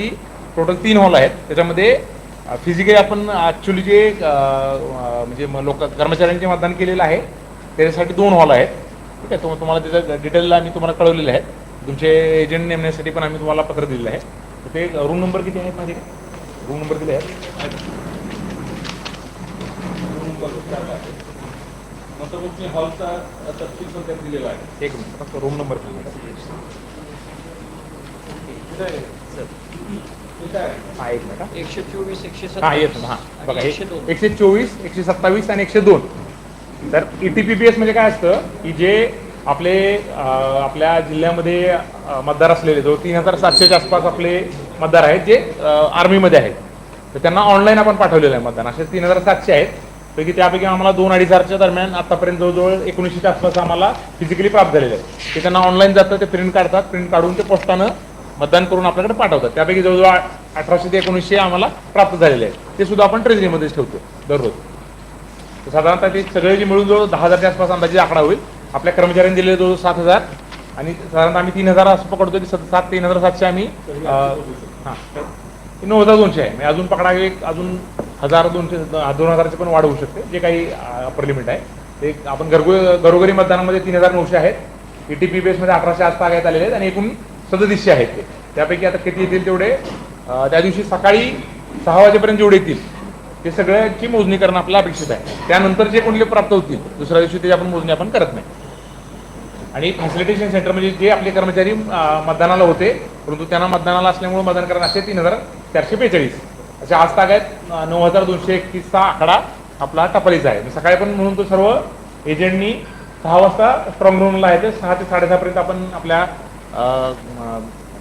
की टोटल तीन हॉल आहेत. त्याच्यामध्ये फिजिकली आपण ॲक्च्युली जे म्हणजे लोक कर्मचाऱ्यांचे मतदान केलेलं आहे त्याच्यासाठी दोन हॉल आहेत. ठीक आहे तुम्हाला त्याचं डिटेल आम्ही तुम्हाला कळवलेले आहेत. तुमचे एजंट नेमण्यासाठी पण आम्ही तुम्हाला पत्र दिलेलं आहे. तर ते रूम नंबर किती आहेत माझे? रूम नंबर दिले आहेत? हॉलचा दिलेला आहे एक मिनिट फक्त रूम नंबर हा एक मिनिट. एकशे चोवीस एकशे हा येतो सत्तावीस हा. आणि बघा हे एकशे दोन. एकशे चोवीस एकशे सत्तावीस आणि एकशे दोन. तर E ईटीपीपीएस म्हणजे काय असतं की जे आपले आपल्या जिल्ह्यामध्ये मतदार असलेले जो तीन हजार सातशेच्या आसपास आपले मतदार आहेत जे आर्मीमध्ये आहेत. तर त्यांना ऑनलाईन आपण पाठवलेलं आहे मतदान. असे तीन हजार सातशे आहेत. पैकी त्यापैकी आम्हाला दोन अडीच हजारच्या दरम्यान आतापर्यंत जवळजवळ एकोणीसशेच्या आसपास आम्हाला फिजिकली प्राप्त झालेले आहे ते त्यांना ऑनलाईन जातं ते प्रिंट काढतात. प्रिंट काढून ते पोस्टानं मतदान करून आपल्याकडे पाठवतात. त्यापैकी जवळजवळ अठराशे ते एकोणीसशे आम्हाला प्राप्त झालेले आहेत. ते सुद्धा आपण ट्रेजरीमध्येच ठेवतो दररोज. साधारणतः ते सगळे जे मिळून जवळ दहा हजारच्या आसपास अंदाजे आकडा होईल. आपल्या कर्मचाऱ्यांनी दिलेले जवळ सात हजार. आणि साधारणतः आम्ही तीन हजार असं पकडतो की सत- सात तीन हजार सातशे आम्ही हां. नऊ हजार दोनशे आहे. म्हणजे अजून पकडा एक अजून हजार दोनशे दोन हजारचे पण वाढ होऊ शकते. जे काही अपर लिमिट आहे. ते आपण घरगु घरोघरी मतदानामध्ये तीन हजार नऊशे आहेत. ई टी पी मध्ये अठराशे आसपास आलेले आहेत आणि एकूण सदतीसशे आहेत ते. त्यापैकी आता किती येतील तेवढे? त्या दिवशी सकाळी सहा वाजेपर्यंत जेवढे येतील ते सगळ्याची मोजणी करणं आपलं अपेक्षित आहे. त्यानंतर जे कोणते प्राप्त होतील दुसऱ्या दिवशी त्याची आपण मोजणी आपण करत नाही. आणि फॅसिलिटेशन सेंटर म्हणजे जे आपले कर्मचारी मतदानाला होते परंतु त्यांना मतदानाला असल्यामुळे मतदान करणं असे तीन हजार चारशे बेचाळीस. असे आज तागायत नऊ हजार दोनशे एकतीसचा आकडा आपला टपालीचा आहे. सकाळी पण म्हणून तो सर्व एजंटनी सहा वाजता स्ट्रॉंग रूमला आहे ते सहा ते साडेसहापर्यंत आपण आपल्या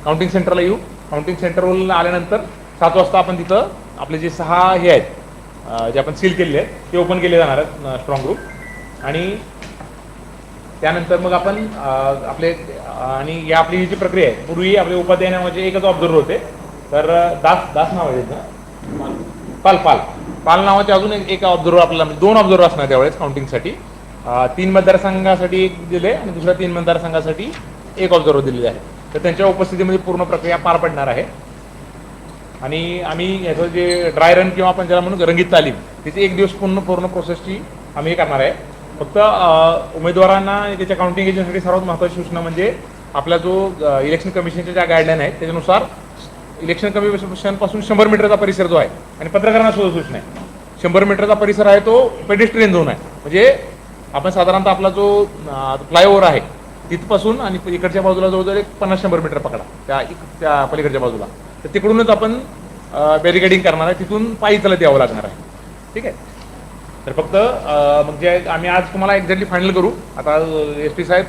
काउंटिंग सेंटरला येऊ. काउंटिंग सेंटरवरून आल्यानंतर सात वाजता आपण तिथं आपले जे सहा हे आहेत जे आपण सील केलेले आहेत ते ओपन केले जाणार आहेत स्ट्रॉंग रूम आणि त्यानंतर मग आपण आपले आणि या आपली ही जी प्रक्रिया आहे पूर्वी आपले उपाध्याय नावाचे एकच ऑब्झर्वर होते. तर दास दास नाव आहे त्याचं. पाल. पाल पाल. नावाचे अजून एक ऑब्झर्वर आपल्याला म्हणजे दोन ऑब्झर्वर असणार त्यावेळेस काउंटिंगसाठी तीन मतदारसंघासाठी एक दिले आणि दुसऱ्या तीन मतदारसंघासाठी एक ऑब्झर्वर दिलेले आहे तर त्यांच्या उपस्थितीमध्ये पूर्ण प्रक्रिया पार पडणार आहे. आणि आम्ही याचं जे ड्राय रन किंवा आपण ज्याला म्हणून रंगीत तालीम तिथे एक दिवस पूर्ण पूर्ण प्रोसेसची आम्ही हे करणार आहे. फक्त उमेदवारांना त्याच्या काउंटिंग एजंटसाठी सर्वात महत्त्वाची सूचना म्हणजे आपला जो इलेक्शन कमिशनच्या ज्या गाईडलाईन आहेत त्याच्यानुसार इलेक्शन कमिशनपासून शंभर मीटरचा परिसर जो आहे आणि पत्रकारांना सुद्धा सूचना आहे. शंभर मीटरचा परिसर आहे तो पेडिस्ट्रियन झोन आहे. म्हणजे आपण साधारणतः आपला जो फ्लायओव्हर आहे तिथपासून आणि इकडच्या बाजूला जवळजवळ एक पन्नास शंभर मीटर पकडा. त्या इक- त्या पलीकडच्या बाजूला. तर तिकडूनच आपण बॅरिकेडिंग करणार आहे. तिथून पायी चालत यावं लागणार आहे. ठीक आहे? तर फक्त मग जे आम्ही आज तुम्हाला एक्झॅक्टली फायनल करू. आता एस टी साहेब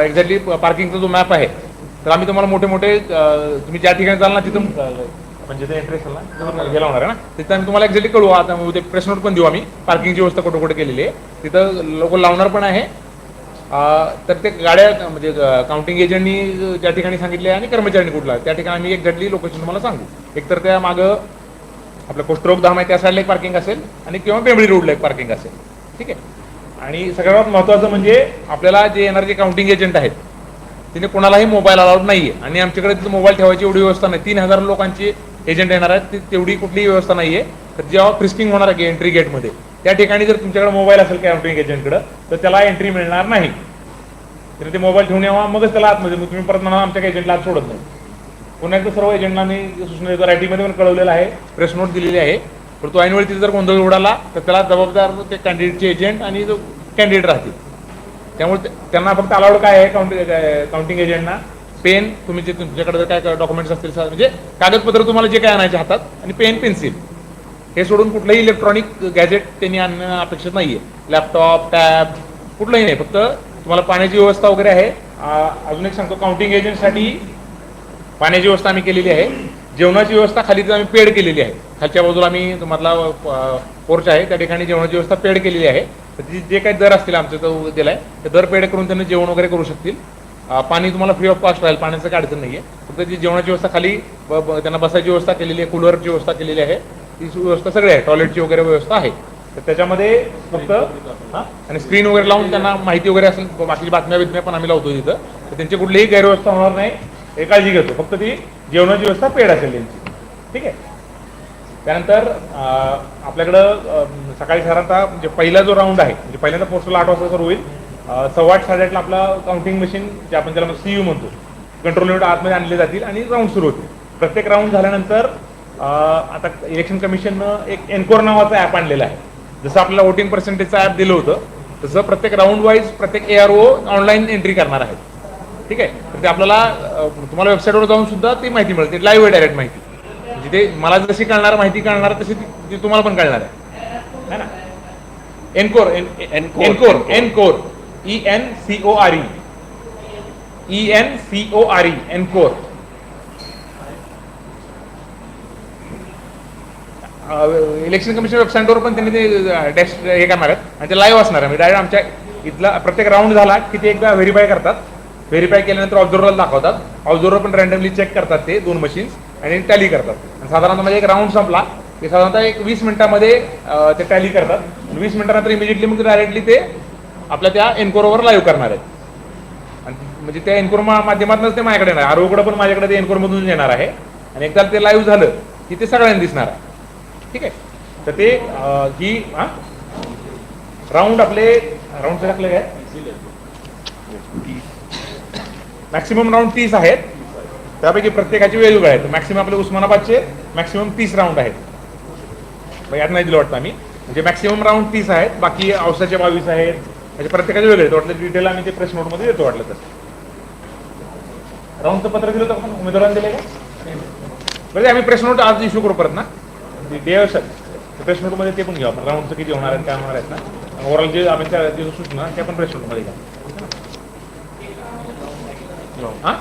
एक्झॅक्टली पार्किंगचा जो मॅप आहे तर आम्ही तुम्हाला मोठे मोठे तुम्ही ज्या ठिकाणी ना तिथून म्हणजे ते एंट्रेस गेला होणार आहे ना? तिथं आम्ही तुम्हाला एक्झॅक्टली कळू. आता उद्या प्रेस नोट पण देऊ आम्ही. पार्किंगची व्यवस्था कुठे कुठे केलेली आहे. तिथं लोक लावणार पण आहे. तर ते गाड्या म्हणजे काउंटिंग एजंटनी ज्या ठिकाणी सांगितले आणि कर्मचाऱ्यांनी कुठला त्या ठिकाणी आम्ही एक घडली लोकेशन तुम्हाला सांगू. एकतर त्या मागं आपलं कोष्टरोग धाम आहे त्या साईडला एक पार्किंग असेल आणि किंवा पेंबळी रोडला एक पार्किंग असेल. ठीक आहे? आणि सगळ्यात महत्त्वाचं म्हणजे आपल्याला जे येणारे जे काउंटिंग एजंट आहेत तिने कोणालाही मोबाईल अलाउड नाही आहे आणि आमच्याकडे तिथं मोबाईल ठेवायची एवढी व्यवस्था नाही. तीन हजार लोकांची एजंट येणार आहेत ती- तेवढी कुठलीही व्यवस्था नाही आहे तर जेव्हा फ्रिस्किंग होणार आहे एंट्री गेटमध्ये त्या ठिकाणी जर तुमच्याकडे मोबाईल असेल कॅम्पिंग एजंटकडे तर त्याला एंट्री मिळणार नाही. तर ते मोबाईल ठेवून यावा मगच त्याला आतमध्ये मग तुम्ही परत म्हणा आमच्या एजंटला आत सोडत नाही. पुन्हा एकदा सर्व एजंटांनी सूचना रायटिंगमध्ये पण कळवलेलं आहे प्रेस नोट दिलेली आहे. पण तो ऐनवेळी तिथे जर गोंधळ उडाला तर त्याला जबाबदार ते कॅन्डिडेटचे एजंट आणि जो कॅन्डिडेट राहतील. त्यामुळे त्यांना फक्त अलाउड काय आहे काउंटिंग काउंटिंग एजंटना पेन तुम्ही जे तुमच्याकडे जर काय डॉक्युमेंट्स असतील म्हणजे कागदपत्र तुम्हाला जे काय आणायचे हातात आणि पेन पेन्सिल हे सोडून कुठलंही इलेक्ट्रॉनिक गॅजेट त्यांनी आणणं अपेक्षित नाहीये. लॅपटॉप टॅब कुठलंही नाही. फक्त तुम्हाला पाण्याची व्यवस्था वगैरे आहे. अजून एक सांगतो काउंटिंग एजंटसाठी पाण्याची व्यवस्था आम्ही केलेली आहे. जेवणाची व्यवस्था खाली आम्ही पेड केलेली आहे. खालच्या बाजूला आम्ही तुम्हाला पोर्च आहे. त्या ठिकाणी जेवणाची व्यवस्था पेड केलेली आहे. तर जे काही दर असतील आमचं तो दिलाय ते दर पेड करून त्यांना जेवण वगैरे करू शकतील. पाणी तुम्हाला फ्री ऑफ कॉस्ट राहील. पाण्याचं काय अडचण नाही आहे फक्त जी जेवणाची व्यवस्था खाली त्यांना बसायची व्यवस्था केलेली आहे कूलरची व्यवस्था केलेली आहे. ती व्यवस्था सगळी आहे. टॉयलेटची वगैरे व्यवस्था आहे. तर त्याच्यामध्ये फक्त हा? आणि स्क्रीन वगैरे लावून त्यांना माहिती वगैरे असेल बाकीची बातम्या बितम्या पण आम्ही लावतो तिथं. तर त्यांची कुठलीही गैरव्यवस्था होणार नाही. हे काळजी घेतो. फक्त ती जेवणाची व्यवस्था पेड असेल त्यांची. ठीक आहे? त्यानंतर आपल्याकडं सकाळी साधारणतः म्हणजे पहिला जो राऊंड आहे म्हणजे पहिल्यांदा पोस्टला आठ वाजता सुरू होईल. सव्वा आठ साडेआठला आपला काउंटिंग मशीन जे आपण त्याला सी यू म्हणतो कंट्रोल युनिट आतमध्ये आणले जातील आणि राऊंड सुरू होतील. प्रत्येक राऊंड झाल्यानंतर आता इलेक्शन कमिशननं एक एनकोर नावाचा ॲप आणलेला आहे. जसं आपल्याला वोटिंग पर्सेंटेजचं ॲप दिलं होतं तसं प्रत्येक राऊंड वाईज प्रत्येक A R O online entry करणार आहेत. ठीक आहे? तर ते आपल्याला तुम्हाला वेबसाईटवर जाऊन सुद्धा ती माहिती मिळते लाईव्ह आहे डायरेक्ट माहिती. म्हणजे ते मला जशी कळणार माहिती कळणार तशी ती तुम्हाला पण कळणार आहे. ना? Encore. Encore Encore E N C O R E E N C O R E Encore election commission वेबसाईटवर पण त्यांनी ते डॅश हे करणार आहेत. आणि ते लाईव्ह असणार आहे. म्हणजे डायरेक्ट आमच्या इथला प्रत्येक राऊंड झाला की ते एकदा व्हेरीफाय करतात. व्हेरीफाय केल्यानंतर ऑब्झर्वरला दाखवतात. ऑब्झर्वर पण रँडमली चेक करतात ते दोन मशीन्स आणि टॅली करतात. आणि साधारणतः म्हणजे एक राऊंड संपला की साधारणतः एक वीस मिनिटामध्ये ते टॅली करतात. वीस मिनिटानंतर इमिजिएटली मग डायरेक्टली ते आपल्या त्या एनकोरवर लाईव्ह करणार आहेत. आणि म्हणजे त्या एनकोर माध्यमातूनच ते माझ्याकडे येणार आरोकडे पण माझ्याकडे ते एनकोर मधून येणार आहे. आणि एकदा ते लाईव्ह झालं की ते सगळ्यांना दिसणार आहे. ठीक आहे? तर ते अं, ही? राऊंड आपले राऊंड टाकले काय? मॅक्सिमम राऊंड तीस आहेत. त्यापैकी प्रत्येकाचे वेगवेगळे आहेत मॅक्सिमम आपले उस्मानाबादचे मॅक्सिमम तीस राऊंड आहेत. यात नाही दिलं वाटतं आम्ही. म्हणजे मॅक्सिमम राऊंड तीस आहेत बाकी औसाचे बावीस आहेत. म्हणजे प्रत्येकाचे वेगळे आहेत. वाटलं डिटेल आम्ही ते प्रेस नोटमध्ये देतो वाटलं तर. राऊंडचं पत्र दिलं होतं आपण उमेदवारांनी दिले का? बरं आम्ही प्रेस नोट आज इश्यू करू परत ना. डे सर ते पण घेऊ आपण राऊंडचं किती होणार आहेत काय होणार आहेत ना? ओव्हरऑल जे आम्ही त्या जे सूचना ते आपण प्रेस मध्ये घ्या. हां?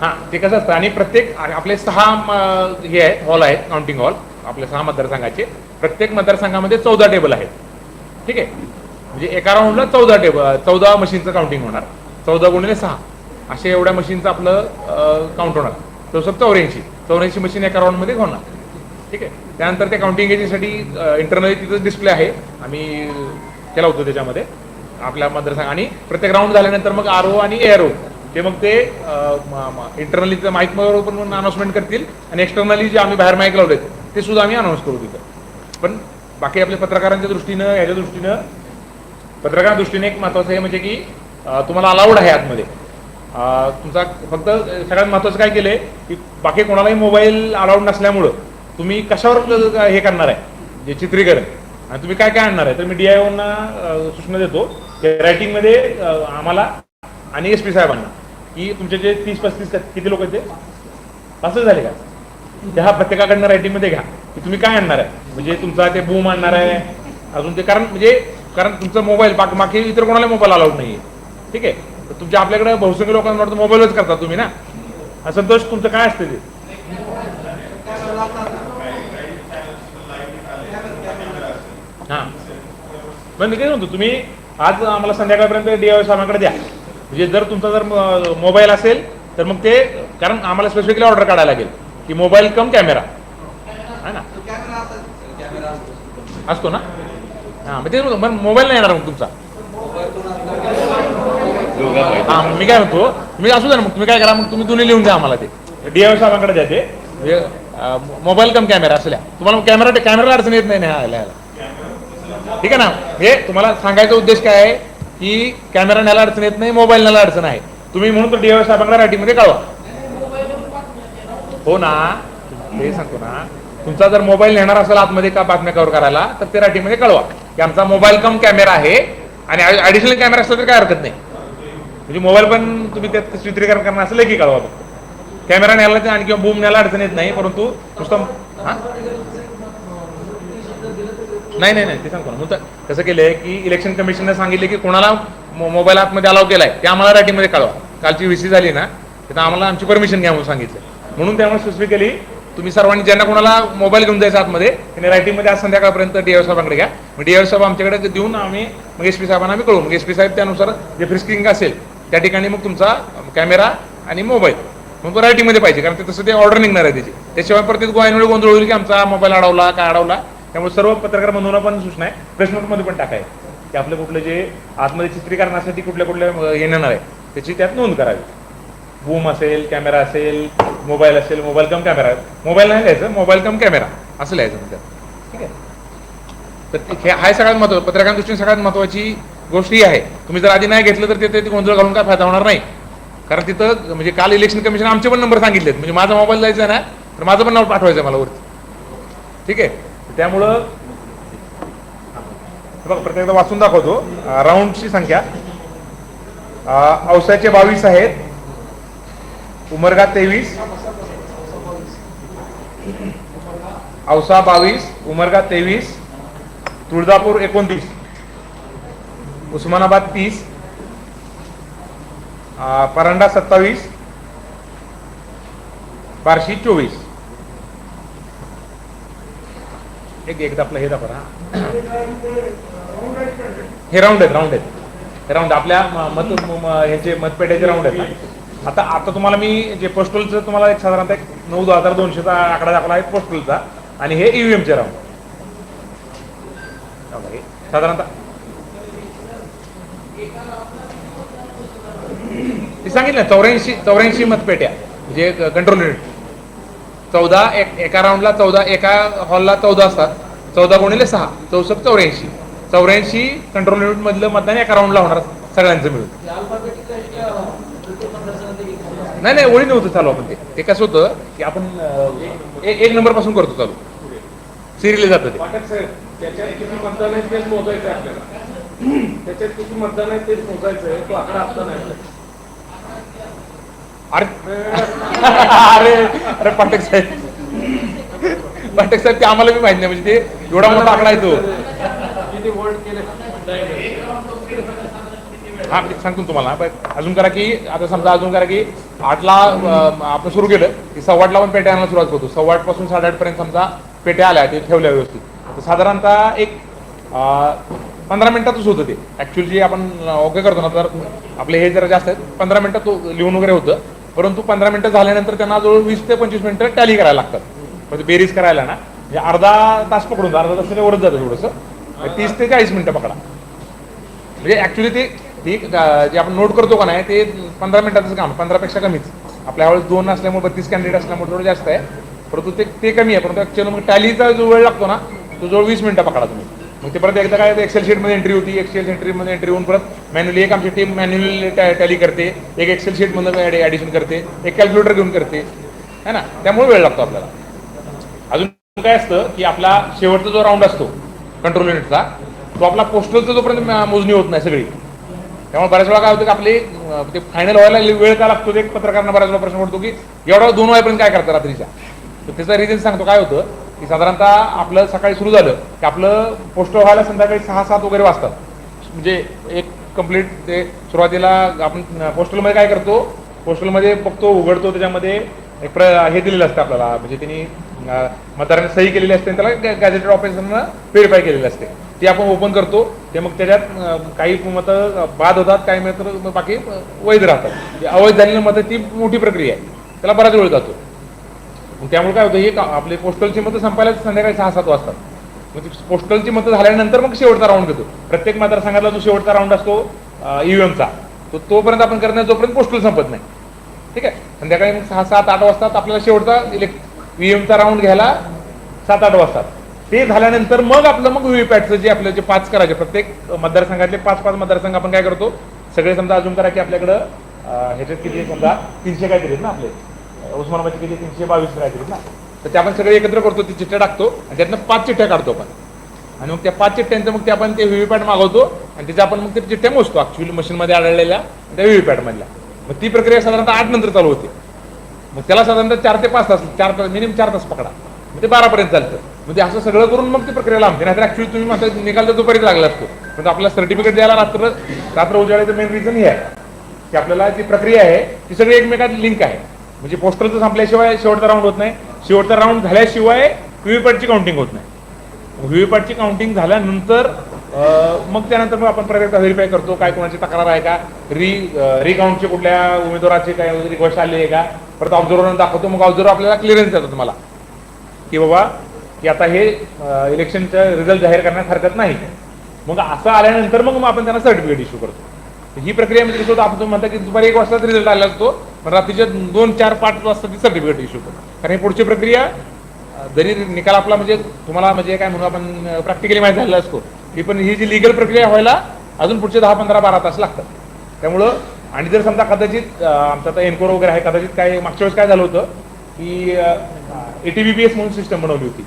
हां ते कसं असतं आणि प्रत्येक आपले सहा हे आहेत हॉल आहेत काउंटिंग हॉल आपल्या सहा मतदारसंघाचे. प्रत्येक मतदारसंघामध्ये चौदा टेबल आहेत. ठीक आहे? म्हणजे एका राऊंडला चौदा टेबल चौदा मशीनचं काउंटिंग होणार. चौदा गुणिले सहा. असे एवढ्या मशीनचं आपलं काउंट होणार. चौसष्ट चौऱ्याऐंशी. चौऱ्याऐंशी मशीन एका राऊंडमध्ये होणार. ठीक आहे. त्यानंतर ते काउंटिंग एजन्सीसाठी इंटरनली तिथं डिस्प्ले आहे. आम्ही केला होतो त्याच्यामध्ये. आपल्या मदरसा आणि प्रत्येक राऊंड झाल्यानंतर मग आर ओ आणि एअर ओ ते मग ते इंटरनली माईक पण अनाउन्समेंट करतील. आणि एक्सटर्नली जे आम्ही बाहेर माईक लावलेत ते सुद्धा आम्ही अनाऊन्स करू तिथं. पण बाकी आपल्या पत्रकारांच्या दृष्टीनं ह्याच्या दृष्टीनं पत्रकार दृष्टीने एक महत्वाचं आहे म्हणजे की तुम्हाला अलाउड आहे आतमध्ये. तुमचा फक्त सगळ्यात महत्वाचं काय केलंय की बाकी कोणालाही मोबाईल अलाउड नसल्यामुळं तुम्ही कशावर हे करणार आहे? जे चित्रीकरण. आणि तुम्ही काय काय आणणार आहे? तर मी डीआयओना सूचना देतो रायटिंग रायटिंगमध्ये आम्हाला आणि एस पी साहेबांना की तुमचे जे तीस पस्तीस किती लोक आहेत ते? पासच झाले का? ते हा प्रत्येकाकडनं रायटिंगमध्ये घ्या. की तुम्ही काय आणणार आहे? म्हणजे तुमचा ते बूम आणणार आहे. अजून ते कारण म्हणजे कारण तुमचा मोबाईल बाकी बाकी इतर कोणाला मोबाईल अलाउड नाही आहे ठीक आहे? तर तुमच्या आपल्याकडे बहुसंख्य लोकांना वाटतं मोबाईलच करता तुम्ही ना? हा संतोष तुमचं काय असतं ते हां मग मी काय म्हणतो तुम्ही आज आम्हाला संध्याकाळपर्यंत डी साहेबांकडे द्या. म्हणजे जर तुमचा जर मोबाईल असेल तर मग ते कारण आम्हाला स्पेसिफिकली ऑर्डर काढायला लागेल की मोबाईल कम कॅमेरा. आहे ना? असतो ना? हां मग ते मग मोबाईल नाही येणार मग तुमचा. हां मी काय म्हणतो तुम्ही असू द्या ना मग तुम्ही काय करा मग तुम्ही दोन्ही लिहून द्या आम्हाला ते. डी साहेबांकडे द्या ते. म्हणजे, मोबाईल कम कॅमेरा असल्या तुम्हाला कॅमेरा कॅमेरा अडचण येत नाही ना ह्याला ह्याला. ठीक आहे ना? हे तुम्हाला सांगायचा उद्देश काय आहे? की कॅमेरा न्यायला अडचण येत नाही मोबाईल न्यायला अडचण आहे. तुम्ही म्हणून तो डीएस साहेबांना रायटिंगमध्ये कळवा हो ना? हे सांगतो ना. तुमचा जर मोबाईल नेणार असेल आतमध्ये का बातम्या कव्हर करायला तर ते रायटिंगमध्ये कळवा की आमचा मोबाईल कम कॅमेरा आहे आणि ॲडिशनल कॅमेरा असला तर काय हरकत नाही. म्हणजे मोबाईल पण तुम्ही त्यात चित्रीकरण करणार असेल की कळवा फक्त. कॅमेरा न्यायला आणि किंवा बूम न्यायला अडचण येत नाही परंतु नुसतं हा? नाही नाही नाही ते सांगतो ना. मग तर कसं केलंय की इलेक्शन कमिशनने सांगितले की कोणाला मो- मोबाईल आतमध्ये अलाव केलाय ते आम्हाला रायटिंगमध्ये कळवा. कालची व्हीसी झाली ना तर आम्हाला आमची परमिशन घ्या म्हणून सांगितलं. म्हणून त्यामुळे स्पेसिफिकली तुम्ही सर्वांनी ज्यांना कोणाला मोबाईल घेऊन जायचा आतमध्ये त्यांनी रायटिंगमध्ये आज संध्याकाळपर्यंत डीएस साहेबांकडे घ्या. मग डीएस साहेब आमच्याकडे देऊन आम्ही मग एस पी साहेबांना आम्ही कळू मग एस पी साहेब त्यानुसार जे फ्रिस्किंग असेल त्या ठिकाणी मग तुमचा कॅमेरा आणि मोबाईल मग रायटिंगमध्ये पाहिजे. कारण ते तसं ते ऑर्डर निघणार आहे त्याची. त्याशिवाय प्रत्येक गोळ्यांमुळे गोंधळ होईल की आमचा मोबाईल अडवला काय अडवला. त्यामुळे सर्व पत्रकार बंधूंना पण सूचना आहे. प्रेस पण टाकाय की आपलं कुठलं जे आतमध्ये चित्रीकरणासाठी कुठल्या कुठल्या येणार आहे त्याची त्यात नोंद करावी. बूम असेल कॅमेरा असेल मोबाईल असेल मोबाईल कम कॅमेरा मोबाईल नाही लिहायचं मोबाईल कम कॅमेरा असं लिहायचं म्हणजे. ठीक आहे? तर हे आहे सगळ्यात महत्त्वाचं पत्रकार दृष्टीने सगळ्यात महत्वाची गोष्ट ही आहे. तुम्ही जर आधी नाही घेतलं तर तिथे गोंधळ घालून काय फायदा होणार नाही. कारण तिथं म्हणजे काल इलेक्शन कमिशन आमचे पण नंबर सांगितलेत. म्हणजे माझा मोबाईल जायचा आहे ना तर माझं पण नाव पाठवायचं मला वरती. ठीक आहे? त्यामुळं बघा प्रत्येकदा वाचून दाखवतो. राऊंडची संख्या. औसाचे बावीस आहेत. उमरगा तेवीस. औसा बावीस उमरगा तेवीस तुळजापूर एकोणतीस. उस्मानाबाद तीस. परंडा परांडा सत्तावीस. बार्शी चोवीस. एक एकदा आपलं हे दाखवा. हा हे राऊंड आहेत राऊंड आहेत. हे राऊंड आपल्या मत ह्याचे मतपेट्याचे राऊंड आहेत आता आता तुम्हाला मी जे पोस्टलचं तुम्हाला एक साधारणतः एक नऊ दहा हजार दोनशेचा आकडा दाखवला आहे पोस्टलचा आणि हे ईव्हीएमचे राऊंड साधारणतः ते सांगितलं चौऱ्याऐंशी चौऱ्याऐंशी मतपेट्या म्हणजे कंट्रोल युनिट चौदा एक एका राऊंडला चौदा एका हॉलला चौदा असतात. चौदा गुणिले सहा चौसष्ट चौऱ्याऐंशी. चौऱ्याऐंशी कंट्रोल युनिट मधलं मतदान एका राऊंडला होणार सगळ्यांचं मिळून. नाही नाही ओळी नव्हतं चालू आपण ते. ते कसं होतं की आपण एक नंबरपासून करतो चालू. सिरीले जातं ते. त्याच्यात किती मतदान आहे तेच मोजायचं आहे तो आकडा आता नाही अरे. अरे अरे पाठक साहेब. पाठक साहेब ते आम्हाला बी माहीत नाही म्हणजे ते एवढा मोठा आकडा आहे तो. किती वोल्ट केले? हा मी सांगतो तुम्हाला अजून करा की आता समजा अजून करा की आठला आपण सुरू केलं की सव्वाटला पण पेट्या आणायला सुरुवात करतो. सव्वाटपासून साडेआठ पर्यंत समजा पेट्या आल्या ते ठेवल्या व्यवस्थित. तर साधारणतः एक पंधरा मिनिटातच होतं ते. ऍक्च्युअली जे आपण ओके करतो ना तर आपले हे जरा जास्त आहेत. पंधरा मिनिटात तो लिहून वगैरे होतं. परंतु पंधरा मिनिटं झाल्यानंतर त्यांना जवळ वीस ते पंचवीस मिनिटं टॅली करायला लागतात. म्हणजे बेरीज करायला ना. म्हणजे अर्धा तास पकडून अर्धा तास वरच जातं थोडंसं. तीस ते चाळीस मिनिटं पकडा. म्हणजे ऍक्च्युली ते ते जे आपण नोट करतो का नाही ते पंधरा मिनिटाचं काम पंधरापेक्षा कमीच. आपल्या वेळेस दोन असल्यामुळे बत्तीस कॅन्डिडेट असल्यामुळे थोडं जास्त आहे. परंतु ते ते कमी आहे. परंतु ऍक्च्युअली मग टॅलीचा जो वेळ लागतो ना तो जवळ वीस मिनिटं पकडा तुम्ही. मग ते परत एकदा काय एक्सेल शीटमध्ये एंट्री होती. एक्सेल शीटमध्ये एंट्री होऊन परत मॅन्युअली एक आमची टीम मॅन्युअली टॅली करते. एक एक्सेल शीटमधून ॲडिशन करते. एक कॅल्क्युलेटर घेऊन करते. है ना? त्यामुळे वेळ लागतो आपल्याला. अजून काय असतं की आपला शेवटचा जो राऊंड असतो कंट्रोल युनिटचा तो आपला पोस्टलचा जोपर्यंत मोजणी होत नाही सगळी त्यामुळे बऱ्याच वेळा काय होतं की आपले ते फायनल व्हायला वेळ का लागतो ते एक पत्रकारांना बऱ्याच वेळा प्रश्न पडतो की एवढा दोन वाजेपर्यंत काय करतात रात्रीच्या? तर त्याचा रिझन सांगतो काय होतं की साधारणतः आपलं सकाळी सुरू झालं की आपलं पोस्ट व्हायला संध्याकाळी सहा सात वगैरे वाजतात. म्हणजे एक कंप्लीट ते सुरुवातीला आपण पोस्टलमध्ये काय करतो पोस्टलमध्ये बघतो उघडतो त्याच्यामध्ये एक प्र हे दिलेलं असतं आपल्याला म्हणजे त्यांनी मतदारांनी सही केलेली असते आणि त्याला गॅजेटेड ऑफिसरनं व्हेरीफाय केलेलं असते. ती आपण ओपन करतो ते मग त्याच्यात काही मतं बाद होतात काही मतं बाकी वैध राहतात. म्हणजे अवैध झालेली मतं ती मोठी प्रक्रिया आहे. त्याला बराच वेळ जातो. मग त्यामुळे काय होतं हे का- आपले पोस्टलची मतं संपायला संध्याकाळी सहा सात वाजतात. मग ती पोस्टलची मतं झाल्यानंतर मग शेवटचा राऊंड घेतो. प्रत्येक मतदारसंघातला जो शेवटचा राऊंड असतो ईव्हीएमचा तो तोपर्यंत आपण करत नाही जोपर्यंत पोस्टल संपत नाही. ठीक आहे? संध्याकाळी मग सहा सात आठ वाजतात आपल्याला शेवटचा इलेक्ट ईव्हीएमचा राऊंड घ्यायला सात आठ वाजतात. ते झाल्यानंतर मग आपलं मग व्हीव्हीपॅटचं जे आपलं जे पाच करायचे प्रत्येक मतदारसंघातले पाच पाच मतदारसंघ आपण काय करतो? सगळे समजा अजून करा की आपल्याकडं ह्याच्यात किती समजा? तीनशे काहीतरी आहेत ना आपले. उस्मानाबादचे किती? तीनशे बावीस काहीतरी ना. तर ते आपण सगळे एकत्र करतो ती चिठ्ठ्या टाकतो आणि त्यातनं पाच चिठ्ठ्या काढतो आपण. आणि मग त्या पाच चिठ्ठ्यांचं मग ते आपण ते व्हीव्हीपॅट मागवतो आणि त्याच्या आपण मग ते चिठ्ठ्या मोजतो. ॲक्च्युली मशीनमध्ये आढळलेल्या त्या व्हीव्हीपॅटमधल्या मग ती प्रक्रिया साधारणतः आठ नंतर चालू होते. मग त्याला साधारणतः चार ते पाच तास चार तास मिनिमम चार तास पकडा. मग ते बारापर्यंत चालतं. मग ते असं सगळं करून मग ती प्रक्रिया लांबते. नाहीतर ॲक्च्युली तुम्ही मात्र निकाल तर दुपारीच लागला असतो. पण आपल्याला सर्टिफिकेट द्यायला रात्र रात्र उजाडायचं मेन रिझन हे आहे. की आपल्याला जी प्रक्रिया आहे ती सगळी एकमेकात लिंक आहे. म्हणजे पोस्टरचं संपल्याशिवाय शेवटचा राऊंड होत नाही. शेवटचा राऊंड झाल्याशिवाय व्हीव्हीपॅटची काउंटिंग होत नाही. व्हीव्हीपॅटची काउंटिंग झाल्यानंतर मग त्यानंतर मग आपण परत व्हेरीफाय करतो काय कोणाची तक्रार आहे का? री रिकाउंटचे कुठल्या उमेदवाराचे काय रिक्वेस्ट आली आहे का? परत ऑब्झर्वरनं दाखवतो मग ऑब्झर्वर आपल्याला क्लिअरन्स देतात तुम्हाला. की बाबा की आता हे इलेक्शनचा रिझल्ट जाहीर करण्यास हरकत नाही. मग असं आल्यानंतर मग आपण त्यांना सर्टिफिकेट इश्यू करतो. ही प्रक्रिया म्हणजे कसं होतं? आपण तुम्ही म्हणता की दुपारी एक वाजताच रिझल्ट आला असतो. पण रात्रीच्या दोन चार पाच वाजता ती सर्टिफिकेट इश्यू करतो कारण ही पुढची प्रक्रिया जरी निकाल आपला म्हणजे तुम्हाला म्हणजे काय म्हणू आपण प्रॅक्टिकली माहीत झालेला असतो. ही पण ही जी लिगल प्रक्रिया व्हायला अजून पुढचे दहा पंधरा बारा तास लागतात. त्यामुळं आणि जर समजा कदाचित आमचं आता एनकोर वगैरे आहे कदाचित काय मागच्या वेळेस काय झालं होतं की A T B P S म्हणून सिस्टम बनवली होती.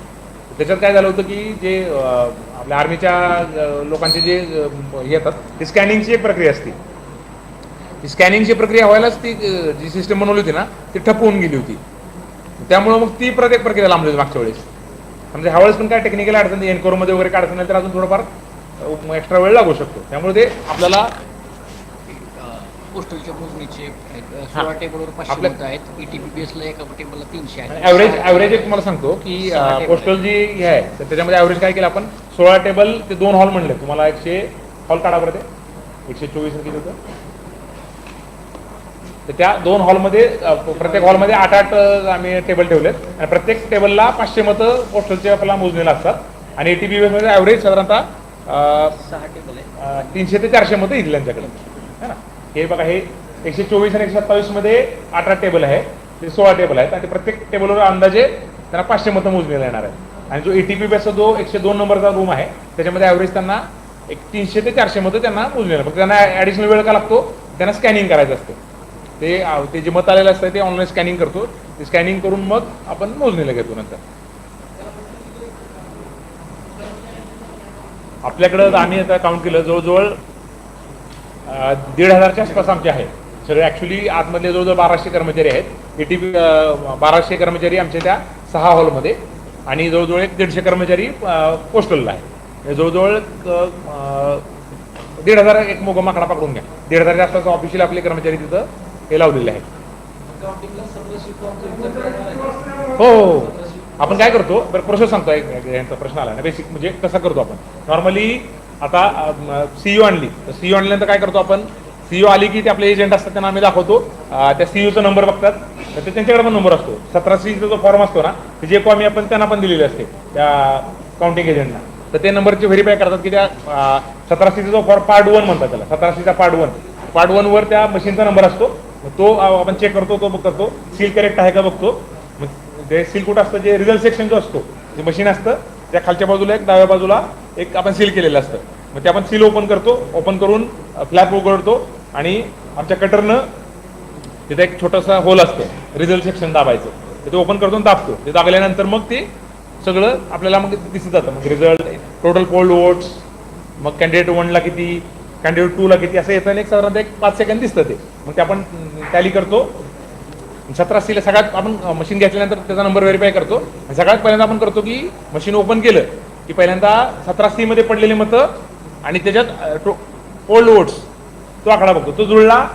त्याच्यात काय झालं होतं की जे आपल्या आर्मीच्या लोकांचे जे हे येतात ते स्कॅनिंगची एक प्रक्रिया असते. स्कॅनिंगची प्रक्रिया व्हायलाच ती जी सिस्टम बनवली होती ना ती ठप्प होऊन गेली होती. त्यामुळे मग ती प्रत्येक प्रक्रिया लांबली होती मागच्या वेळेस. म्हणजे ह्यावेळेस पण काय टेक्निकल अडचण एनकोरमध्ये वगैरे काय अडचण नाही तर अजून थोडंफार एक्स्ट्रा वेळ लागू शकतो. त्यामुळे ते आपल्याला पोस्टलच्या मोजणीचे सोळा टेबलवर पाचशे आपल्या- मतं आहेत. E ईटीपीपीएसला एका टेबलला तीनशे आहेत. ॲव्हरेज ॲव्हरेज एक तुम्हाला सांगतो की पोस्टल जी हे आहे तर त्याच्यामध्ये ॲव्हरेज काय केलं आपण? सोळा टेबल ते दोन हॉल म्हणले. तुम्हाला एकशे हॉल काढा बरं ते. एकशे चोवीस किती होतं? तर त्या दोन हॉलमध्ये प्रत्येक हॉलमध्ये आठ आठ आम्ही टेबल ठेवलेत. आणि प्रत्येक टेबलला पाचशे मतं पोस्टलचे आपल्याला मोजलेलं असतात. आणि एटी बी मध्ये ॲव्हरेज साधारणतः तीनशे ते चारशे मतं येतील त्यांच्याकडे है ना? हे बघा हे एकशे चोवीस आणि एकशे सत्तावीसमध्ये अठरा टेबल आहे ते सोळा टेबल आहेत. आणि प्रत्येक टेबलवर अंदाजे त्यांना पाचशे मतं मोजलेला येणार आहे आणि जो एटीपी बेसचा जो एकशे दोन नंबरचा रूम आहे. त्याच्यामध्ये ॲव्हरेज त्यांना एक तीनशे ते चारशे मतं त्यांना मोजलेलं. फक्त त्यांना ॲडिशनल वेळ का लागतो? त्यांना स्कॅनिंग करायचं असतं. ते ते जे मत आलेलं असतं ते ऑनलाईन स्कॅनिंग करतो. ते स्कॅनिंग करून मग आपण मोजणीला घेतो नंतर. आपल्याकडं आम्ही आता काउंट केलं जवळजवळ दीड हजारच्या आसपास आमचे आहेत सगळे ॲक्च्युली आतमधले जवळजवळ बाराशे कर्मचारी आहेत. ए टी पी बाराशे कर्मचारी आमच्या त्या सहा हॉलमध्ये आणि जवळजवळ एक दीडशे कर्मचारी पोस्टलला आहे. म्हणजे जवळजवळ दीड हजार एक मोग माकडा पकडून घ्या. दीड हजारच्या आसपास ऑफिशियल आपले कर्मचारी तिथं हे लावलेले आहेत. हो, हो हो आपण काय करतो बरं प्रोसेस सांगतो यांचा प्रश्न आला ना बेसिक म्हणजे कसा करतो आपण? नॉर्मली आता सीईओ आणली तर सीईओ आणल्यानंतर काय करतो आपण? सीईओ आली की ते आपले एजंट असतात त्यांना आम्ही दाखवतो. त्या सीईओचा नंबर बघतात. तर ते त्यांच्याकडे पण नंबर असतो. सतरा सीचा जो फॉर्म असतो ना ते जे कॉमी आपण त्यांना पण दिलेले असते त्या काउंटिंग एजंटना तर ते नंबरचे व्हेरीफाय करतात की त्या सतरा सीचा जो फॉर्म पार्ट वन म्हणतात त्याला सतरा सीचा पार्ट वन पार्ट वन वर त्या मशीनचा नंबर असतो. मग तो आपण चेक करतो तो करतो सील करेक्ट आहे का बघतो. मग ते सील कुठं असतं? जे रिझल्ट सेक्शन जो असतो जे मशीन असतं त्या खालच्या बाजूला एक डाव्या बाजूला एक आपण सील केलेलं असतं. मग ते आपण सील ओपन करतो ओपन करून फ्लॅप उघडतो आणि आमच्या कटरनं तिथे एक छोटासा होल असतं रिझल्ट सेक्शन दाबायचं. ते ओपन करतो आणि दाबतो. ते दाबल्यानंतर मग ते सगळं आपल्याला मग दिसत जातं. मग रिझल्ट टोटल पोल्ड वोट्स मग कॅन्डिडेट वनला किती कॅन्डिडेट टूला किती असं येतं एक साधारणतः एक पाच सेकंद दिसतं ते. मग ते आपण टॅली करतो. सतरा सीला सगळ्यात आपण मशीन घेतल्यानंतर त्याचा नंबर व्हेरीफाय करतो. आणि सगळ्यात पहिल्यांदा आपण करतो की मशीन ओपन केलं की पहिल्यांदा सतरा सी मध्ये पडलेली मतं आणि त्याच्यात ओल्ड वोट्स तो आकडा बघतो. तो जुळला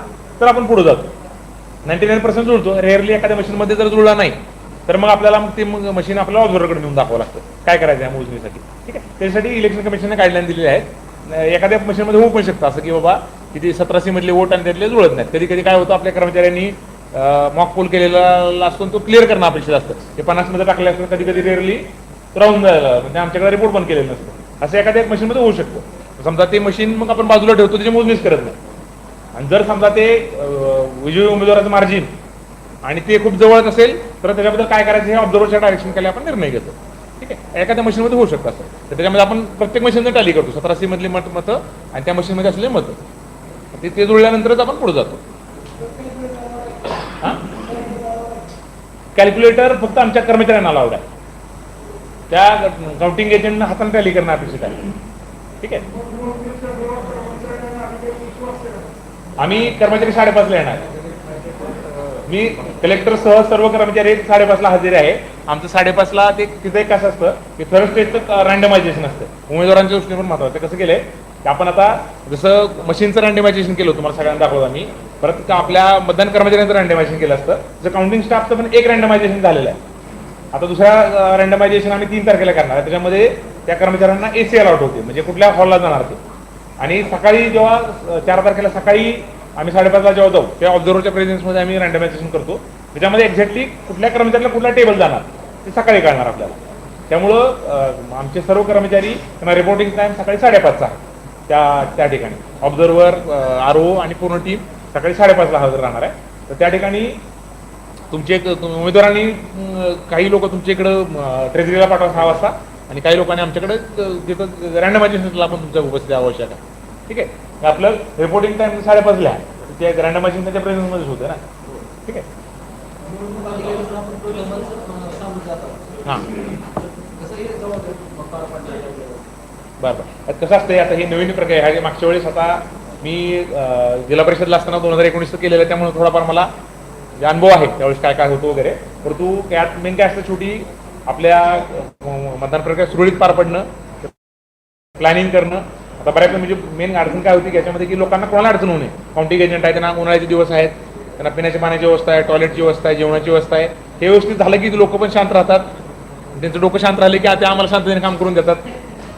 तर आपण पुढे जातो. नाईन्टी नाईन पर्सेंट जुळतो. रेअरली एखाद्या मशीनमध्ये जर जुळला नाही तर मग आपल्याला मग ते मग मशीन आपल्याला ऑब्झर्वरकडे नेऊन दाखवावं लागतं. काय करायचं या मोजणीसाठी? ठीक आहे? त्याच्यासाठी इलेक्शन कमिशनने गाईडलाईन दिलेली आहेत. एखाद्या मशीनमध्ये होऊ पण शकतं. असं की बाबा किती सतराशे मधले वोट आणि त्यातले जुळत नाहीत. कधी कधी काय होतं आपल्या कर्मचाऱ्यांनी मॉक पोल केलेला असतो तो क्लिअर करणं अपेक्षित असतं. ते पन्नासमध्ये टाकले असतं कधी कधी रेअरली राहून जायला म्हणजे आमच्याकडे रिपोर्ट पण केलेलं नसतं. असं एखाद्या एक मशीनमध्ये होऊ शकतं. समजा ते मशीन मग आपण बाजूला ठेवतो त्याची मोजणीच करत नाही. आणि जर समजा ते विजयी उमेदवाराचं मार्जिन आणि ते खूप जवळच असेल तर त्याच्याबद्दल काय करायचं हे ऑब्झर्वरच्या डायरेक्शन केले आपण निर्णय घेतो. ठीक आहे एखाद्या मशीनमध्ये होऊ शकतं असं. तर त्याच्यामध्ये आपण प्रत्येक मशीनचं टॅली करतो. सतराशे मधली मत मतं आणि त्या मशीनमध्ये असलेले मतं. ते ते जुळल्यानंतरच आपण पुढे जातो. कॅल्क्युलेटर फक्त आमच्या कर्मचाऱ्यांना लावला आहे. त्या काउंटिंग एजंटनं हाताने टॅली करणं अपेक्षित आहे. ठीक आहे? आम्ही कर्मचारी साडेपाचला येणार. मी कलेक्टर सह सर्व कर्मचारी साडेपाचला हजेरी आहे. आमचं साडेपाचला ते तिथे एक कसं असतं की थर्ड स्टेजचं रँडमायझेशन असतं. उमेदवारांच्या दृष्टीने पण महत्वाचं कसं केलंय की आपण आता जसं मशीनचं रँडमायझेशन केलं तुम्हाला सगळ्यांना दाखवलं आम्ही. परत का आपल्या मतदान कर्मचाऱ्यांचं रँडमायझेशन केलं असतं. जसं काउंटिंग स्टाफचं पण एक रँडमायझेशन झालेलं आहे. आता दुसऱ्या रँडमायझेशन आम्ही तीन तारखेला करणार आहे. त्याच्यामध्ये त्या कर्मचाऱ्यांना एसी अलॉट होते म्हणजे कुठल्या हॉलला जाणार ते. आणि सकाळी जेव्हा चार तारखेला सकाळी आम्ही साडेपाचला जेव्हा जाऊ त्या ऑब्झर्वरच्या प्रेझेन्समध्ये आम्ही रँडमायझेशन करतो. त्याच्यामध्ये एक्झॅक्टली कुठल्या कर्मचाऱ्याला कुठला टेबल जाणार ते सकाळी कळणार आपल्याला. त्यामुळं आमचे सर्व कर्मचारी त्यांना रिपोर्टिंग टाइम सकाळी साडेपाचचा त्या त्या ठिकाणी. ऑब्झर्वर आर ओ आणि पूर्ण टीम सकाळी साडेपाचला हजर राहणार आहे. तर त्या ठिकाणी तुमचे एक उमेदवारांनी काही लोक तुमच्या इकडं ट्रेझरीला पाठवा सहा वाजता. आणि काही लोकांनी आमच्याकडे अं, तिथं रँडमायझेशनला पण तुमच्या उपस्थिती आवश्यक आहे. ठीक आहे? आपलं रिपोर्टिंग टाइम साडेपाचला आहे ते मशीन त्याच्या प्रेझेन्समध्येच होतं ना. ठीक आहे? हां. बरं बरं. कसं असतंय आता ही नवीन प्रक्रिया आहे मागच्या वेळेस आता मी जिल्हा परिषदला असताना दोन हजार एकोणीसचं केलेलं आहे त्यामुळे थोडाफार मला जे अनुभव आहे त्यावेळेस काय काय होतं वगैरे. परंतु यात मेन काय असतं छोटी आपल्या मतदान प्रक्रिया सुरळीत पार पडणं प्लॅनिंग करणं आता बऱ्याच म्हणजे मेन अडचण काय होती याच्यामध्ये की लोकांना कोणाला अडचण होऊ नये. काउंटिंग एजंट आहे त्यांना उन्हाळ्याचे दिवस आहेत त्यांना पिण्याच्या पाण्याची व्यवस्था आहे टॉयलेटची व्यवस्था आहे जेवणाची व्यवस्था आहे. हे व्यवस्थित झालं की लोक पण शांत राहतात. त्यांचं डोकं शांत राहिले की ते आम्हाला शांततेने काम करून देतात.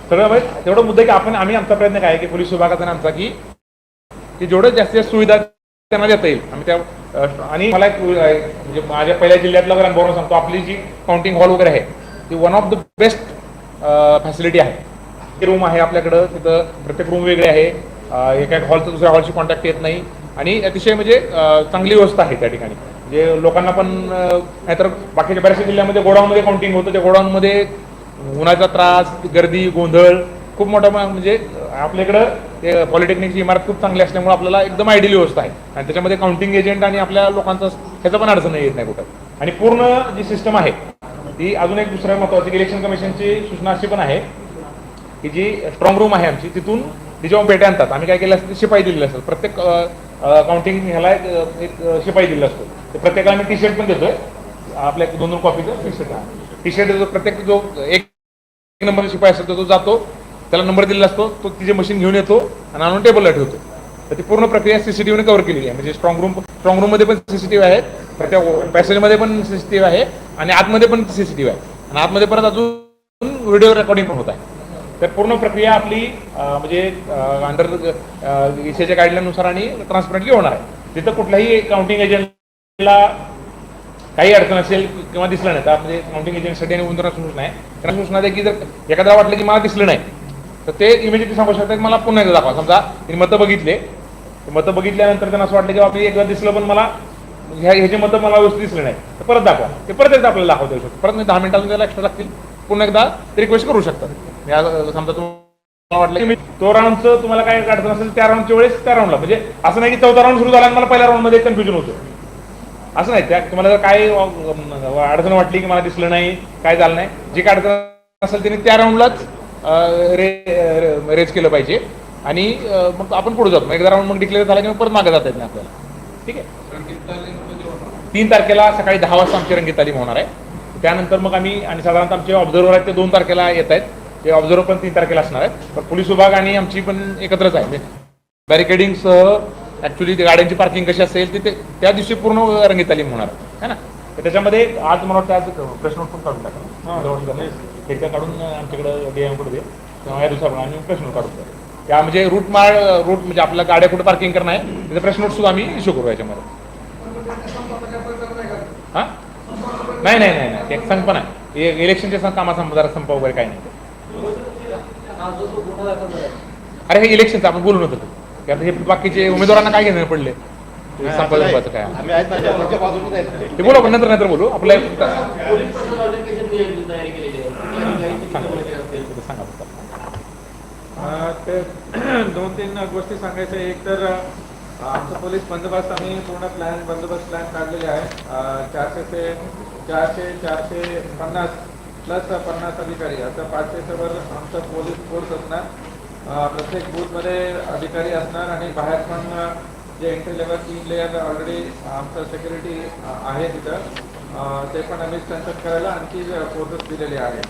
सगळं म्हणजे तेवढं मुद्दा की आपण आम्ही आमचा प्रयत्न काय आहे की पोलीस विभागाचा आमचा की की जेवढं जास्तीत जास्त सुविधा त्यांना देता येईल. आम्ही त्या आणि मला एक म्हणजे माझ्या पहिल्या जिल्ह्यातला वगैरे अनुभव सांगतो. आपली जी काउंटिंग हॉल वगैरे आहे ती one of the best facility आहे. रूम आहे आपल्याकडं. तिथं प्रत्येक रूम वेगळे आहे. एका हॉलचं दुसऱ्या हॉलशी कॉन्टॅक्ट येत नाही. आणि अतिशय म्हणजे चांगली व्यवस्था आहे त्या ठिकाणी. म्हणजे लोकांना पण नाहीतर बाकीच्या बऱ्याचशा जिल्ह्यामध्ये गोडाऊनमध्ये काउंटिंग होतं. त्या गोडाऊनमध्ये उन्हाचा त्रास गर्दी गोंधळ खूप मोठा म्हणजे आपल्याकडं ते पॉलिटेक्निकची इमारत खूप चांगली असल्यामुळे आपल्याला एकदम आयडियल व्यवस्था आहे. आणि त्याच्यामध्ये काउंटिंग एजंट आणि आपल्या लोकांचं ह्याचं पण अडचण येत नाही कुठं. आणि पूर्ण जी सिस्टम आहे ती अजून एक दुसऱ्या महत्वाची इलेक्शन कमिशनची सूचना अशी पण आहे की जी स्ट्रॉंग रूम आहे आमची तिथून ती पेट्या आणतात. आम्ही काय केलं असतं शिपाई दिलेली असतं प्रत्येक काउंटिंग ह्याला एक एक शिपाई दिलेला असतो. ते प्रत्येकाला आम्ही टी शर्ट पण देतोय. आपल्या दोन दोन कॉपीचं टी शर्ट टी शर्ट देतो प्रत्येक जो एक नंबर शिपाई असतो तो जातो. त्याला नंबर दिलेला असतो तो तिचे मशीन घेऊन येतो आणि आणून टेबलला ठेवतो. तर ती पूर्ण प्रक्रिया सीसीटीव्हीने कव्हर केलेली आहे. म्हणजे स्ट्रॉंग रूम स्ट्रॉंग रूममध्ये पण सीसीटीव्ही आहेत प्रत्येक पॅसेजमध्ये पण सीसीटीव्ही आहे. आणि आतमध्ये पण सीसीटीव्ही आहे. आणि आतमध्ये परत अजून व्हिडिओ रेकॉर्डिंग पण होत आहे. तर पूर्ण प्रक्रिया आपली म्हणजे अंडर इसेच्या गाईडलाईननुसार आणि ट्रान्सपरंटली होणार आहे. तिथं कुठल्याही काउंटिंग एजंटला काही अडचण असेल किंवा दिसलं नाही तर म्हणजे काउंटिंग एजंटसाठी आणि उंदरा सूचना आहे. त्यांना सूचना आहे की जर एखाद्याला वाटलं की मला दिसलं नाही तर ते इमिजिएटली सांगू शकतात की मला पुन्हा एकदा दाखवा. समजा त्यांनी मतं बघितले. मतं बघितल्यानंतर त्यांना असं वाटलं की आपली एकदा दिसलं पण मला ह्या ह्याचे मतं मला व्यवस्थित दिसले नाही. तर परत दाखवा. ते परत एकदा आपल्याला दाखवता येऊ शकतो. परत नाही दहा मिनिटातून त्याला एक्स्ट्रा लागतील. पुन्हा एकदा रिक्वेस्ट करू शकतात. या समजा तुम्हाला वाटलं की मी तो राऊंडचं तुम्हाला काय अडचण असेल त्या राऊंडच्या वेळेस त्या राऊंडला म्हणजे असं नाही की चौथा राऊंड सुरू झाला आणि मला पहिल्या राऊंडमध्ये कन्फ्युजन होतं. असं नाही त्या तुम्हाला जर काय अडचण वाटली की मला दिसलं नाही काय झालं नाही जे काय अडचण असेल त्याने त्या राऊंडलाच रे रेज केलं पाहिजे. आणि मग आपण पुढे जातो मग एकदा राऊंड मग डिक्लेअर झाला की मग परत मागे जाता येत नाही आपल्याला. ठीक आहे? तीन तारखेला सकाळी दहा वाजता आमची रंगीत तालीम होणार आहे. त्यानंतर मग आम्ही आणि साधारणतः आमचे ऑब्झर्वर आहेत ते दोन तारखेला येत आहेत. ते ऑब्झर्वर पण तीन तारखेला असणार आहेत. तर पोलीस विभाग आणि आमची पण एकत्रच आहे. बॅरिकेडिंगसह ऍक्च्युली गाड्यांची पार्किंग कशी असेल ते ते- त्या दिवशी पूर्ण रंगीत तालीम होणार आहे. ना? तर त्याच्यामध्ये आज मला वाटतं आज प्रश्न पण काढून टाका. हे. त्या काढून आमच्याकडे डीएमकडे दे तेव्हा या दिवसावर आम्ही प्रश्न काढून टाकू. त्या म्हणजे रूट माळ रूट म्हणजे आपल्या गाड्या कुठे पार्किंग करणं आहे त्याचा प्रश्न सुद्धा आम्ही इश्यू करू याच्यामध्ये. हा? नाही नाही नाही नाही. ते संप नाही हे इलेक्शनच्या सं- कामासंबंध जरा संप वगैरे काही नाही. अरे हे इलेक्शनचं आपण बोलून होतो की आता हे बाकीचे उमेदवारांना काय घेणं पडले? ते संप संपाचं काय? आम्ही आहेत ना जनतेच्या बाजूनेच आहेत. ते बोलू आपण नंतर नंतर बोलू. आपलं एक- सांगा फक्त. अं, ते दोन तीन गोष्टी सांगायच्या. एक तर आमचं पोलीस बंदोबस्त आम्ही पूर्ण प्लॅन बंदोबस्त प्लॅन काढलेले आहे. चारशे ते चारशे चारशे पन्नास प्लस पन्नास अधिकारी. आता पाचशे सवर आमचं पोलीस फोर्स असणार. प्रत्येक बूथमध्ये अधिकारी असणार आणि बाहेर पण जे एंट्री लेवल तीन लेअर ऑलरेडी आमचं सेक्युरिटी आहे तिथं. ते पण आम्ही स्ट्रेंथन करायला आणखी फोर्सेस दिलेले आहे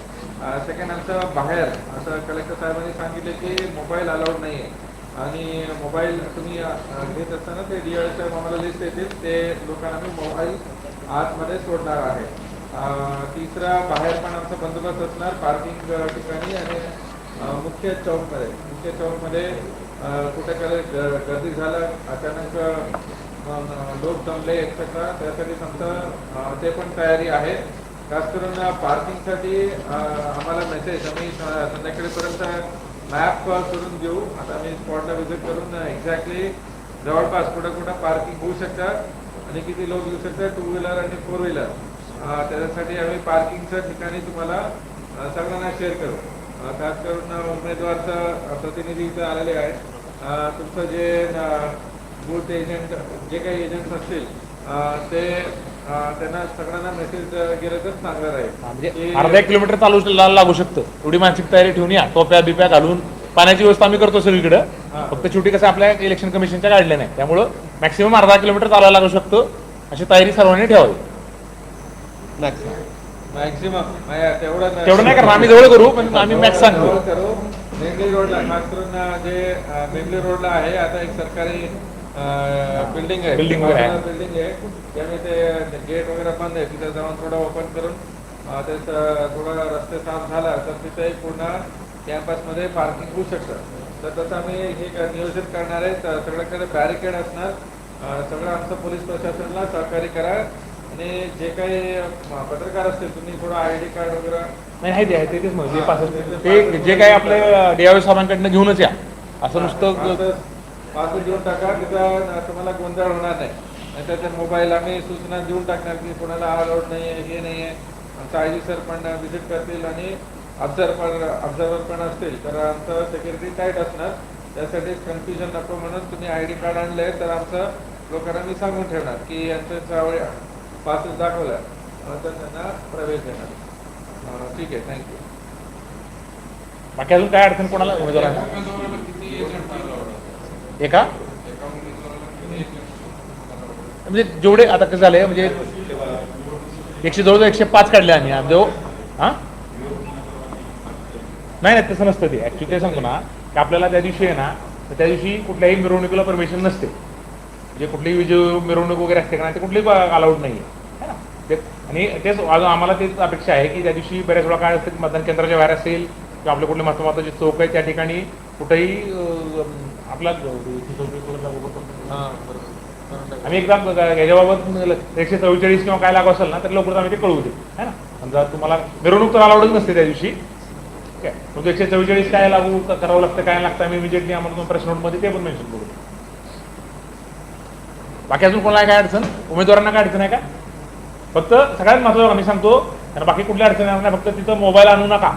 सेकंड आमचं बाहेर. असं कलेक्टर साहेबांनी सांगितले की मोबाईल अलाउड नाही आहे आणि मोबाईल तुम्ही घेत असताना ते डी आम्हाला लिस्ट येतील ते लोकांना आम्ही मोबाईल आतमध्ये सोडणार आहे. तिसरा बाहेर पण आमचा बंदोबस्त असणार पार्किंग ठिकाणी आणि मुख्य मुख्य चौकमध्ये. मुख्य चौकमध्ये मध्ये कुठे काही गर्दी झालं अचानक लोक जमले एक्सेट्रा त्यासाठी आमचं ते पण तयारी आहे. खास करून पार्किंगसाठी आम्हाला मेसेज आम्ही संध्याकाळीपर्यंत मॅप करून घेऊ. आता आम्ही स्पॉटला व्हिजिट करून एक्झॅक्टली जवळपास कुठं कुठं पार्किंग होऊ शकतात आणि किती लोक येऊ शकतात टू व्हीलर आणि फोर व्हीलर त्याच्यासाठी आम्ही पार्किंगच्या ठिकाणी तुम्हाला सगळ्यांना शेअर करू. खास करून उमेदवारचं प्रतिनिधी इथं आलेले आहेत. तुमचं जे बूथ एजंट जे काही एजंट्स असतील ते त्यांना सगळ्यांना मेसेज गेलं तर चांगलं राहील अर्धा किलोमीटर चालू लागू शकतं. एवढी मानसिक तयारी ठेवून या. टोप्या बिप्या घालून पाण्याची व्यवस्था आम्ही करतो सगळीकडं. फक्त शेवटी कसं आपल्या इलेक्शन कमिशनच्या गाईडलाईन आहे त्यामुळं मॅक्सिमम अर्धा किलोमीटर चालायला लागू शकतो. अशी तयारी सर्वांनी ठेवावी. मॅक्झिमम तेवढं तेवढं नाही करणार आम्ही जवळ करू पण आम्ही मॅक्स सांगतो. करू. रोडला खास करून अं, जे अं, मेंगली रोडला आहे आता एक सरकारी बिल्डिंग आहे. Building वगैरे आहे. बिल्डिंग आहे. त्यामुळे ते गेट वगैरे बंद आहे. तिथे जाऊन थोडं ओपन करून अं, ते स- थोडा रस्ते साफ झाला तर तिथे पूर्ण कॅम्पसमध्ये पार्किंग होऊ शकतं. तर तसं आम्ही हे क- नियोजित करणार आहे. तर सगळ्याकडे बॅरिकेड असणार. अं, सगळं आमचं पोलीस प्रशासनाला सहकार्य करा. आणि जे काही पत्रकार असतील तुम्ही थोडं आय डी कार्ड वगैरे नाही नाही ते आहे, ते तेच म्हणतो जे पास ते जे काही आपले डीआयओ साहेबांकडनं घेऊनच या. असं नुसतं पासवर्ड देऊन टाका तिथं तुम्हाला गोंधळ होणार नाही. नाही तर ते मोबाईल आम्ही सूचना देऊन टाकणार की कोणाला अलाउड नाही आहे हे नाही आहे. आमचं आय जी सर पण व्हिजिट करतील आणि ऑब्झर्व पण ऑब्झर्वर पण असतील. तर आमचं सेक्युरिटी टाईट असणार. त्यासाठी कन्फ्युजन नको म्हणून तुम्ही आय डी कार्ड आणले तर आमचं लोकांना मी सांगून ठेवणार की यांचं जावळे पासच दाखवलं अं, तर त्यांना प्रवेश देणार. ठीक आहे थँक्यू बाकी अजून काय अडचण कोणाला? उमेदवारांना? एका म्हणजे जेवढे आता कसं झालंय म्हणजे एकशे जवळजवळ एकशे पाच काढले आम्ही. आम्ही जो हा? नाही नाही तसं नसतं ते. ऍक्च्युली ते सांगतो ना की आपल्याला त्या दिवशी आहे ना तर त्या दिवशी कुठल्याही मिरवणुकीला परमिशन नसते. जे कुठलीही विजय मिरवणूक वगैरे असते का नाही ते कुठली अलाउड नाही आहे ना? ते आणि तेच आम्हाला तेच अपेक्षा आहे की त्या दिवशी बऱ्याच वेळा काय असतं मतदान केंद्राच्या बाहेर असेल किंवा आपले कुठले महत्त्व महत्त्वाचे चौक आहे त्या ठिकाणी कुठेही आपला आम्ही एकदा याच्याबाबत एकशे चव्वेचाळीस किंवा काय लागू असेल ना तर लवकरच आम्ही ते कळवू दे है ना? समजा तुम्हाला मिरवणूक तर अलाउडच नसते त्या दिवशी. ठीक आहे एकशे चव्वेचाळीस काय लागू करावं लागतं काय लागतं आम्ही इमिजिएटली आम्हाला तुम्ही प्रेस नोटमध्ये ते पण मेन्शन करू. बाकी अजून कोणाला काय अडचण? उमेदवारांना काय अडचण आहे का? फक्त सगळ्यात महत्त्वाचं आम्ही सांगतो कारण बाकी कुठल्या अडचण येणार नाही फक्त तिथं मोबाईल आणू नका.